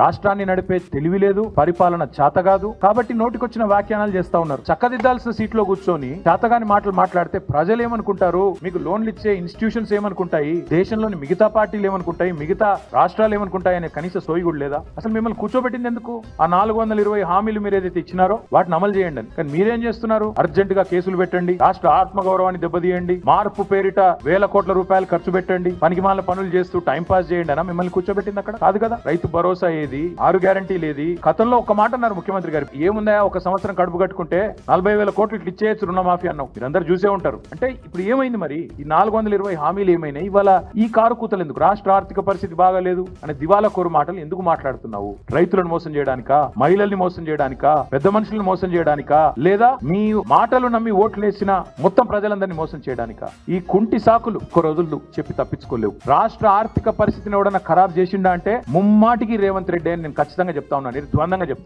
రాష్ట్రాన్ని నడిపే తెలివి లేదు పరిపాలన చేత కాదు. కాబట్టి నోటికొచ్చిన వ్యాఖ్యానాలు చేస్తా ఉన్నారు. చక్కదిద్దాల్సిన సీట్లో కూర్చొని చేతగాని మాటలు మాట్లాడితే ప్రజలు ఏమనుకుంటారు? మీకు లోన్లు ఇచ్చే ఇన్స్టిట్యూషన్స్ ఏమనుకుంటాయి? దేశంలోని మిగతా పార్టీలు ఏమనుకుంటాయి? మిగతా రాష్ట్రాలు ఏమనుకుంటాయి అనే కనీస సోయి కూడా లేదా? అసలు మిమ్మల్ని కూర్చోబెట్టింది ఎందుకు? ఆ నాలుగు వందల ఇరవై హామీలు మీరు ఏదైతే ఇచ్చినారో వాటిని అమలు చేయండి అని. కానీ మీరేం చేస్తున్నారు? అర్జెంట్గా కేసులు పెట్టండి. రాష్ట్ర ఆత్మగౌరవాన్ని దెబ్బతీయండి. మార్పు పేరిట వేల కోట్ల రూపాయలు ఖర్చు పెట్టండి. పనికిమాల పనులు చేస్తూ టైం పాస్ చేయండి అన్న మిమ్మల్ని కూర్చోబెట్టింది అక్కడ? కాదు కదా. రైతు భరోసా ఏది? ఆరు గ్యారంటీ లేది. గతంలో ఒక మాట అన్నారు ముఖ్యమంత్రి గారు. ఏముందా ఒక సంవత్సరం కడుపు కట్టుకుంటే నలభై వేల కోట్లు ఇట్లు ఇచ్చేయచ్చు రుణమాఫీ అన్నావు. మీరందరూ చూసే ఉంటారు. అంటే ఇప్పుడు ఏమైంది మరి? ఈ నాలుగు వందల ఇరవై హామీలు ఏమైనా ఇవాళ ఈ కారు కూతలు ఎందుకు? రాష్ట్ర ఆర్థిక పరిస్థితి బాగాలేదు అనే దివాలా కోరు మాటలు ఎందుకు మాట్లాడుతున్నావు? రైతులను మోసం చేయడానికా? మహిళల్ని మోసం చేయడానికా? పెద్ద మనుషులను మోసం చేయడానికా? లేదా మీ మాటలు నమ్మి ఓట్లేసిన మొత్తం ప్రజలందరినీ మోసం చేయడానికా? ఈ కుంటి సాకులు ఒక రోజులు చెప్పి తప్పించుకోలేవు. రాష్ట్ర ఆర్థిక పరిస్థితిని ఎవడన్నా ఖరాబ్ చేసిండా అంటే ముమ్మాటికి రేవంత్ రెడ్డి అని నేను ఖచ్చితంగా చెప్తా ఉన్నాను. నిర్ద్వందంగా చెప్తా